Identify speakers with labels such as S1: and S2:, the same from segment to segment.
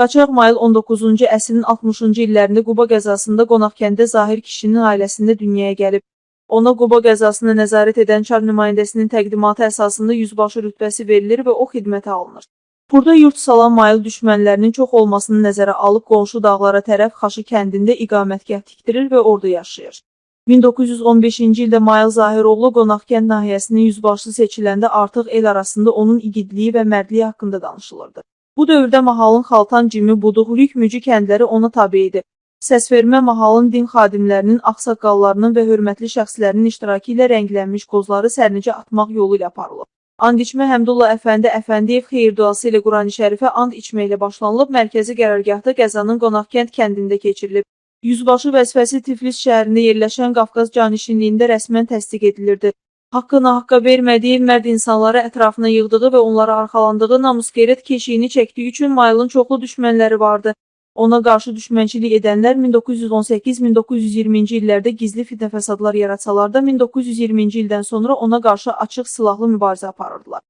S1: Qaçaq mayıl 19-cu əsrin 60-cı illərində Quba qəzasında qonaqkəndə Zahir kişinin ailəsində dünyaya gəlib. Ona Quba qəzasına nəzarət edən çar nümayəndəsinin təqdimatı əsasında yüzbaşı rütbəsi verilir və o xidmətə alınır. Burada yurt salan mayıl düşmənlərinin çox olmasını nəzərə alıb qonşu dağlara tərəf Xaşı kəndində iqamətgah tikdirir və orada yaşayır. 1915-ci ildə Mayıl Zahiroğlu Qonaqkənd nahiyəsinin yüzbaşısı seçiləndə artıq el arasında onun igidliyi və mərdliyi haqqında danışılırdı. Bu dövrdə mahalın Xaltan Cimi, Buduq, Lük, Mücü kəndləri ona tabe idi. Səsvermə mahalın din xadimlərinin, ağsaqqallarının və hörmətli şəxslərinin iştirakı ilə rənglənmiş qozları sərnicə atmaq yolu ilə aparılıb. And içmə Həmdullah Əfəndi Əfəndiyev xeyir duası ilə Qurani Şərifə and içməklə başlanılıb, mərkəzi qərargahda Qəzanın Qonaqkənd kəndində keçirilib. Yüzbaşı vəzifəsi Tiflis şəhərində yerləşən Qafqaz canişinliyində rəsmən təsdiq edilirdi. Haqqını haqqa vermədiyi mərd insanları ətrafına yığdığı və onlara arxalandığı namusqeyrət keşiyini çəkdiyi üçün Maylın çoxlu düşmənləri vardı. Ona qarşı düşmənçilik edənlər 1918-1920-ci illərdə gizli fitnə fəsadlar yaratsalar da 1920-ci ildən sonra ona qarşı açıq silahlı mübarizə aparırdılar.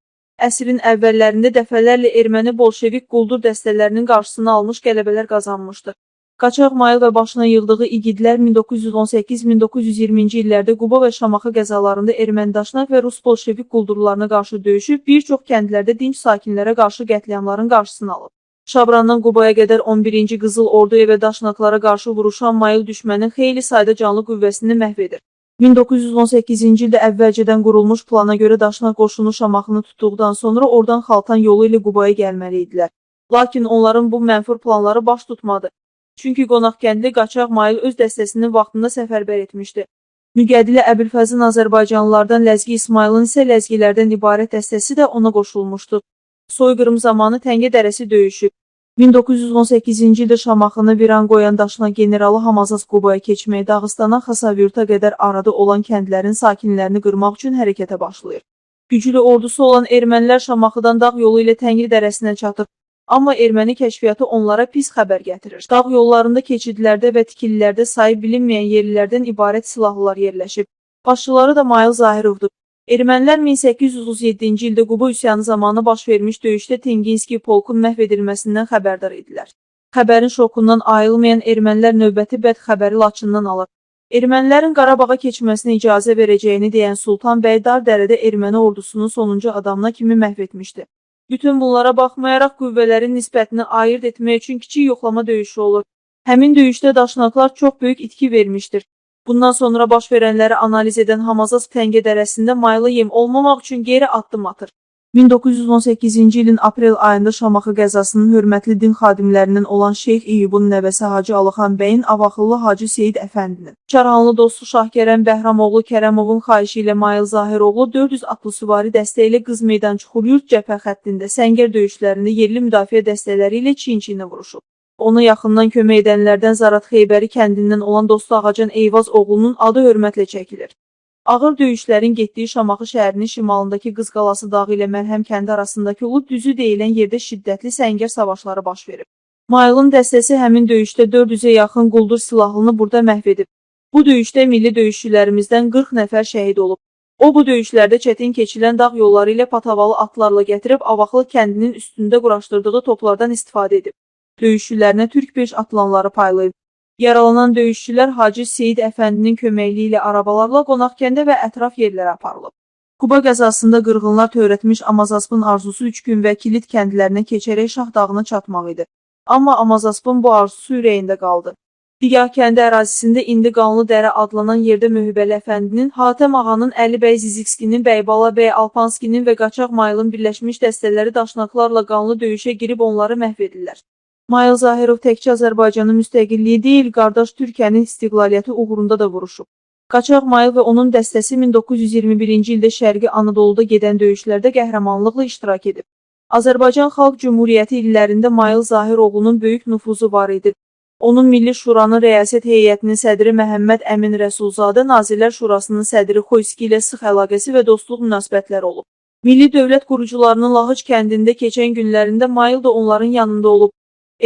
S1: Əsrin əvvəllərində dəfələrlə erməni bolşevik quldur dəstələrinin qarşısını almış qələbələr qazanmışdı. Qaçaq Mayıl və başına yığdığı igidlər 1918-1920-ci illərdə Quba və Şamaxı qəzalarında ermənidaşına və Rus bolşevik quldurlarına qarşı döyüşüb, bir çox kəndlərdə dinç sakinlərə qarşı qətliamların qarşısını alıb. Şabrandan Qubaya qədər 11-ci Qızıl Orduya və Daşnaqlara qarşı vuruşan Mayıl düşmənin xeyli sayda canlı qüvvəsini məhv edir. 1918-ci ildə əvvəlcədən qurulmuş plana görə Daşnaq qoşunu Şamaxını tutduqdan sonra oradan Xaltan yolu ilə Qubaya gəlməli idilər. Lakin onların bu mənfur planları baş tutmadı. Çünki qonaqkəndli qaçaq Mayıl öz dəstəsini vaxtında səfərbər etmişdi. Müqədilə Əbülfəzin Azərbaycanlılardan Ləzgi İsmailin isə ləzgilərdən ibarət dəstəsi də ona qoşulmuşdu. Soyqırım zamanı Təngə dərəsi döyüşüb. 1918-ci ildə Şamaxını viran qoyan daşına generalı Hamazas Qubaya keçməyi Dağıstana Xasavyurta qədər arada olan kəndlərin sakinlərini qırmaq üçün hərəkətə başlayır. Güclü ordusu olan ermənilər Şamaxıdan dağ yolu ilə Təngri dərəsinə çatıb. Amma erməni kəşfiyyatı onlara pis xəbər gətirir. Dağ yollarında keçidlərdə və tikililərdə sayı bilinməyən yerlilərdən ibarət silahlılar yerləşib. Başçıları da Mayıl Zahirovdur. Ermənilər 1837-ci ildə Quba üsyanı zamanı baş vermiş döyüşdə Tenginski polkun məhv edilməsindən xəbərdar idilər. Xəbərin şokundan ayılmayan ermənilər növbəti bəd xəbəri Laçından alır. Ermənilərin Qarabağa keçməsinə icazə verəcəyini deyən Sultan bəy Dardərədə erməni ordusunun sonuncu adamına kimi məhv etmişdi. Bütün bunlara baxmayaraq qüvvələrin nisbətini ayırt etmək üçün kiçik yoxlama döyüşü olur. Həmin döyüşdə daşnaqlar çox böyük itki vermişdir. Bundan sonra baş verənləri analiz edən Hamazas Təngə dərəsində maylı yem olmamaq üçün geri addım atır. 1918-ci ilin aprel ayında Şamaxı qəzasının hörmətli din xadimlərindən olan Şeyx İyubun nəvəsi Hacı Alıxan bəyin avaxıllı Hacı Seyid Əfəndinin, Çarhanlı dostu Şahkərəm Bəhramoğlu Kərəmovun xahişi ilə Mayıl Zahiroğlu 400 atlı süvari dəstə ilə Qız Meydan Çuxuryurt cəbhə xəttində səngər döyüşlərində yerli müdafiə dəstələri ilə Çin-Çinə vuruşub. Ona yaxından kömək edənlərdən Zarat Xeybəri kəndindən olan dostu Ağacan Eyvaz oğlunun adı hörmətlə çəkilir. Ağır döyüşlərin getdiyi Şamaxı şəhərinin şimalındakı Qız Qalası dağı ilə Mərhəm kəndi arasındakı Ulud düzü deyilən yerdə şiddətli səngər savaşları baş verib. Mayılın dəstəsi həmin döyüşdə 400-ə yaxın quldur silahlını burada məhv edib. Bu döyüşdə milli döyüşçülərimizdən 40 nəfər şəhid olub. O bu döyüşlərdə çətin keçilən dağ yolları ilə patavalı atlarla gətirib Avaxlı kəndinin üstündə quraşdırdığı toplardan istifadə edib. Döyüşçülərinə Türk 5 atılanları paylayıb. Yaralanan döyüşçülər Hacı Seyid Əfəndinin köməkliyi ilə arabalarla qonaqkəndə və ətraf yerlərə aparılıb. Quba qəzasında qırğınlar törətmiş Amazaspın arzusu 3 gün və kilit kəndlərinə keçərək Şah dağına çatmaq idi. Amma Amazaspın bu arzusu ürəyində qaldı. Digah kəndi ərazisində indi Qanlı Dərə adlanan yerdə Möhübəli Əfəndinin, Hatəm ağanın, Əli bəy Zizikskinin, Bəybala bəy Alpanskinin və Qaçaq Mayılın birləşmiş dəstələri daşnaqlarla qanlı döyüşə girib onları məhv edirlər. Mayıl Zahirov təkcə Azərbaycanın müstəqilliyi deyil, qardaş Türkiyənin istiqlaliyyəti uğrunda da vuruşub. Qaçaq Mayıl və onun dəstəsi 1921-ci ildə Şərqi Anadoluda gedən döyüşlərdə qəhrəmanlıqla iştirak edib. Azərbaycan Xalq Cümhuriyyəti illərində Mayıl Zahiroğlunun böyük nüfuzu var idi. Onun Milli Şuranın rəyasət heyətinin sədri Məhəmməd Əmin Rəsulzadə, Nazirlər Şurasının sədri Xoyski ilə sıx əlaqəsi və dostluq münasibətləri olub. Milli dövlət qurucularının Lahıc kəndində keçən günlərində Mayıl da onların yanında olub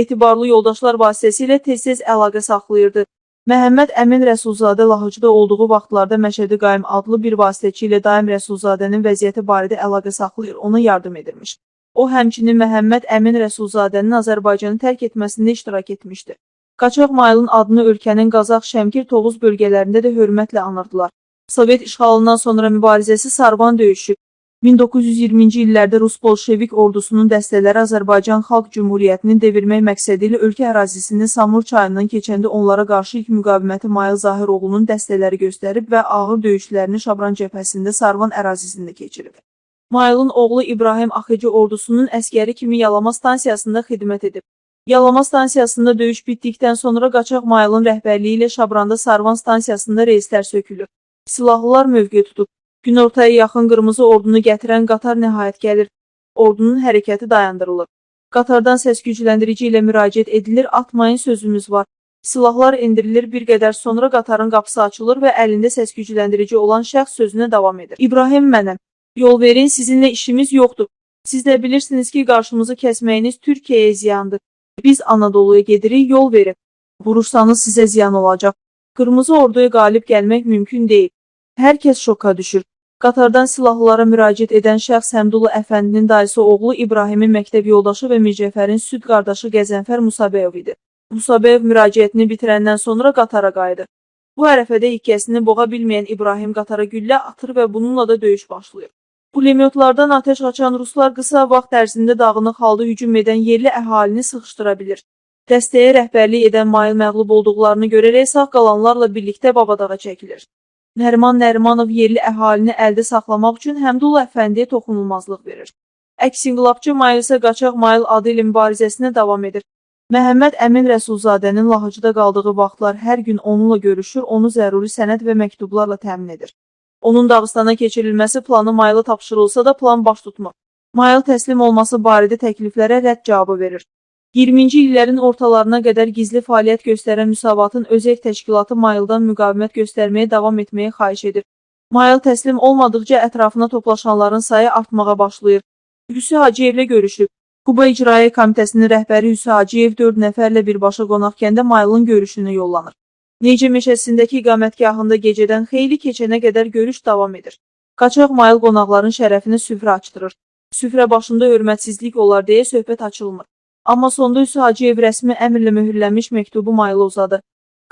S1: etibarlı yoldaşlar vasitəsilə tez-tez əlaqə saxlayırdı. Məhəmməd Əmin Rəsulzadə Lahıcda olduğu vaxtlarda Məşədi Qaym adlı bir vasitəçi ilə Daim Rəsulzadənin vəziyyəti barədə əlaqə saxlayır, ona yardım edirmiş. O həmçinin Məhəmməd Əmin Rəsulzadənin Azərbaycanı tərk etməsində iştirak etmişdi. Qaçaq Mayılın adını ölkənin Qazax, Şəmkir, Tovuz bölgələrində də hörmətlə anırdılar. Sovet işğalından sonra mübarizəsi Sarvan döyüşü, 1920-ci illərdə Rus bolşevik ordusunun dəstələri Azərbaycan Xalq Cümhuriyyətini devirmək məqsədi ilə ölkə ərazisinin Samur çayından keçəndə onlara qarşı ilk müqaviməti Mayıl Zahiroğlunun dəstələri göstərib və ağır döyüşlərini Şabran cəbhəsində Sarvan ərazisində keçirib. Mayılın oğlu İbrahim Axıcı ordusunun əskəri kimi Yalama stansiyasında xidmət edib. Yalama stansiyasında döyüş bitdikdən sonra qaçaq Mayılın rəhbərliyi ilə Şabranda Sarvan stansiyasında reyslər sökülür. Silahlılar mövqe tutub. Günortaya yaxın qırmızı ordunu gətirən qatar nəhayət gəlir. Ordunun hərəkəti dayandırılır. Qatardan səs gücləndirici ilə müraciət edilir, atmayın sözümüz var. Silahlar endirilir, bir qədər sonra qatarın qapısı açılır və əlində səs gücləndirici olan şəxs sözünə davam edir. İbrahim mənəm. Yol verin, sizinlə işimiz yoxdur. Siz də bilirsiniz ki, qarşımızı kəsməyiniz Türkiyəyə ziyandır. Biz Anadoluya gedirik, yol verin. Vurursanız sizə ziyan olacaq. Qırmızı orduya qalib gəlmək mümkün deyil. Hər kəs şoka düşür. Qatardan silahlılara müraciət edən şəxs Həmdullah Əfəndinin dayısı oğlu İbrahimin məktəb yoldaşı və Mircəfərin süd qardaşı Qəzənfər Musabəyov idi. Musabəyov müraciətini bitirəndən sonra qatara qayıdır. Bu ərəfədə hikəsini boğa bilməyən İbrahim qatara güllə atır və bununla da döyüş başlayır. Pulemyotlardan atəş açan ruslar qısa vaxt ərzində dağınıq halda hücum edən yerli əhalini sıxışdıra bilir. Dəstəyə rəhbərlik edən Mayıl məğlub olduqlarını görərək sağ qalanlarla birlikdə Babadağa çəkilir. Nəriman Nərimanov yerli əhalini əldə saxlamaq üçün Həmdullah Əfəndiyə toxunulmazlıq verir. Əks inqilabçı Mayıl isə qaçaq Mayıl adı ilə mübarizəsinə davam edir. Məhəmməd Əmin Rəsulzadənin Lahıcıda qaldığı vaxtlar hər gün onunla görüşür, onu zəruri sənəd və məktublarla təmin edir. Onun Dağıstana keçirilməsi planı Mayıla tapşırılsa da plan baş tutmur. Mayıl təslim olması barədə təkliflərə rədd cavabı verir. 20-ci illərin ortalarına qədər gizli fəaliyyət göstərən Müsavatın özək təşkilatı Mayıldan müqavimət göstərməyə davam etməyə xahiş edir. Mayıl təslim olmadıqca ətrafına toplaşanların sayı artmağa başlayır. Hüsü Hacıyevlə görüşüb. Quba İcraiyyə Komitəsinin rəhbəri Hüsü Hacıyev 4 nəfərlə birbaşa qonaq kəndə Mayılın görüşünə yollanır. Necə meşəsindəki iqamətgahında gecədən xeyli keçənə qədər görüş davam edir. Qaçaq Mayıl qonaqların şərəfinə süfrə açdırır. Süfrə başında hörmətsizlik olar deyə söhbət açılmır. Amma sonda Hüsü Hacıyev rəsmi əmrlə möhürlənmiş məktubu Mayıla uzadı.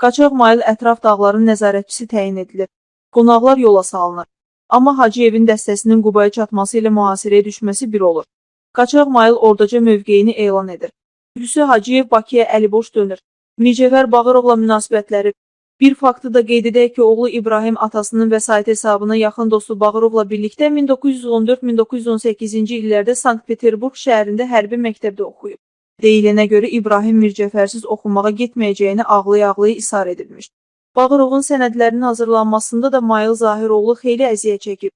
S1: Qaçaq Mayıl ətraf dağların nəzarətçisi təyin edilir. Qonaqlar yola salınır. Amma Hacıyevin dəstəsinin Qubaya çatması ilə mühasirəyə düşməsi bir olur. Qaçaq Mayıl ordaca mövqeyini elan edir. Hüsü Hacıyev Bakıya əliboş dönür. Mircəfər Bağırovla münasibətləri Bir faktı da qeyd edək ki, oğlu İbrahim atasının vəsait hesabına yaxın dostu Bağırovla birlikdə 1914-1918-ci illərdə Sankt-Peterburg şəhərində hərbi məktəbdə oxuyub. Deyilənə görə İbrahim Mircəfərsiz oxumağa getməyəcəyini ağlaya-ağlaya isar edilmiş. Bağırovun sənədlərinin hazırlanmasında da Mayıl Zahiroğlu xeyli əziyyət çəkib.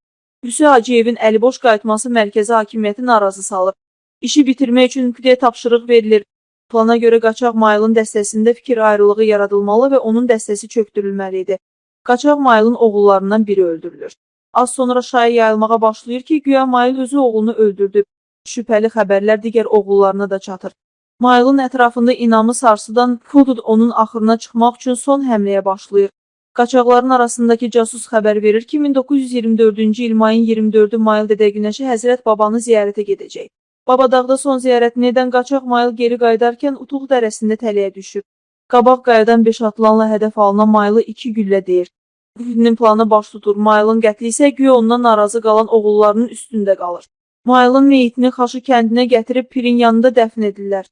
S1: Hüsü Hacıyevin əliboş qayıtması mərkəzi hakimiyyəti narazı salıb. İşi bitirmək üçün kütləyə tapşırıq verilir. Plana görə qaçaq Mayılın dəstəsində fikir ayrılığı yaradılmalı və onun dəstəsi çöktürülməli idi. Qaçaq Mayılın oğullarından biri öldürülür. Az sonra şaya yayılmağa başlayır ki, güya Mayıl özü oğlunu öldürdü. Şübhəli xəbərlər digər oğullarına da çatır. Mayılın ətrafında inamı sarsıdan Hudud onun axırına çıxmaq üçün son həmləyə başlayır. Qaçaqların arasındakı casus xəbər verir ki, 1924-cü il mayın 24-ü Mayıl Dədə Günəşi Həzrət babanı ziyarətə gedəcək. Babadağda son ziyarətini edən qaçaq Mayıl geri qayıdarkən Utuq dərəsində tələyə düşüb. Qabaq qayadan 5 atılanla hədəf alınan Mayılı 2 güllə deyir. Hüdnin planı baş tutur. Mayılın qətli isə güya ondan narazı qalan oğullarının üstündə qalır. Mayılın meyitini Xaşı kəndinə gətirib pirin yanında dəfn edirlər.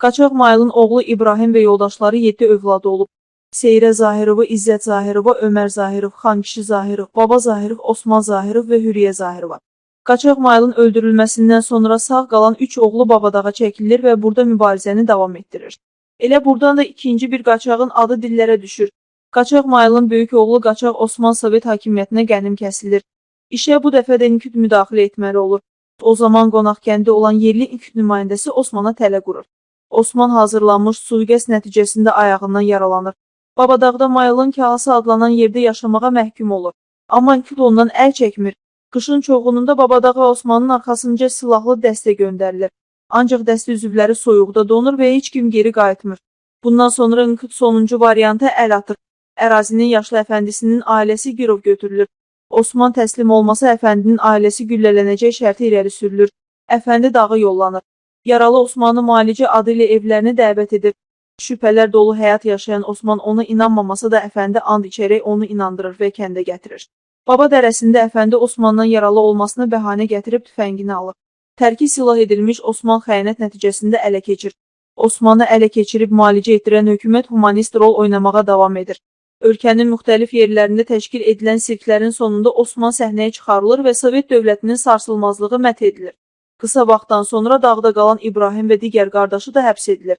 S1: Qaçaq Mayılın oğlu İbrahim və yoldaşları 7 övladı olub. Seyrə Zahirova, İzzət Zahirova, Ömər Zahirov, Xankişi Zahirov, Baba Zahirov, Osman Zahirov və Hürriyə Zahirova. Qaçaq Mayılın öldürülməsindən sonra sağ qalan üç oğlu Babadağa çəkilir və burada mübarizəni davam etdirir. Elə buradan da ikinci bir qaçağın adı dillərə düşür. Qaçaq Mayılın böyük oğlu Qaçaq Osman Sovet hakimiyyətinə qənim kəsilir. İşə bu dəfə də İnküt müdaxilə etməli olur. O zaman qonaq kəndi olan yerli İnküt nümayəndəsi Osmana tələ qurur. Osman hazırlanmış suiqəst nəticəsində ayağından yaralanır. Babadağda Mayılın kahası adlanan yerdə yaşamağa məhkum olur. Amma İnküt ondan əl çəkmir. Qışın çoğununda Babadağa Osmanın arxasınca silahlı dəstə göndərilir. Ancaq dəstə üzvləri soyuqda donur və heç kim geri qayıtmır. Bundan sonra Inkıt sonuncu varianta əl atır. Ərazinin yaşlı əfəndisinin ailəsi girov götürülür. Osman təslim olmasa əfəndinin ailəsi güllələnəcək şərti irəli sürülür. Əfəndi dağı yollanır. Yaralı Osmanı müalicə adı ilə evlərinə dəvət edib. Şübhələr dolu həyat yaşayan Osman ona inanmamasa da Əfəndi and içərək onu inandırır və kəndə gətirir. Baba dərəsində Əfəndi Osmandan yaralı olmasına bəhanə gətirib tüfəngini alır. Tərki silah edilmiş Osman xəyanət nəticəsində ələ keçir. Osmanı ələ keçirib müalicə etdirən hökumət humanist rol oynamağa davam edir. Ölkənin müxtəlif yerlərində təşkil edilən sirklərin sonunda Osman səhnəyə çıxarılır və Sovet dövlətinin sarsılmazlığı məth edilir. Qısa vaxtdan sonra dağda qalan İbrahim və digər qardaşı da həbs edilir.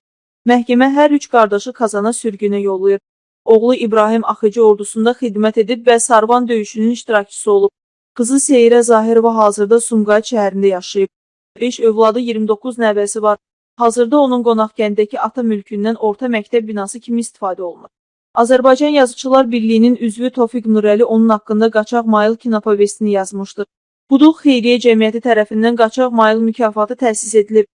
S1: Məhkəmə hər üç qardaşı Kazana sürgünə yollayır. Oğlu İbrahim Axıcı ordusunda xidmət edib və Sarvan döyüşünün iştirakçısı olub. Qızı Seyrə Zahirova hazırda Sumqayıt şəhərində yaşayıb. 5 övladı 29 nəvəsi var. Hazırda onun qonaqkənddəki ata mülkündən orta məktəb binası kimi istifadə olunur. Azərbaycan Yazıçılar Birliyinin üzvü Tofiq Nurəli onun haqqında Qaçaq Mayıl kinopovestini yazmışdır. Buduq Xeyriyyə Cəmiyyəti tərəfindən Qaçaq Mayıl mükafatı təsis edilib.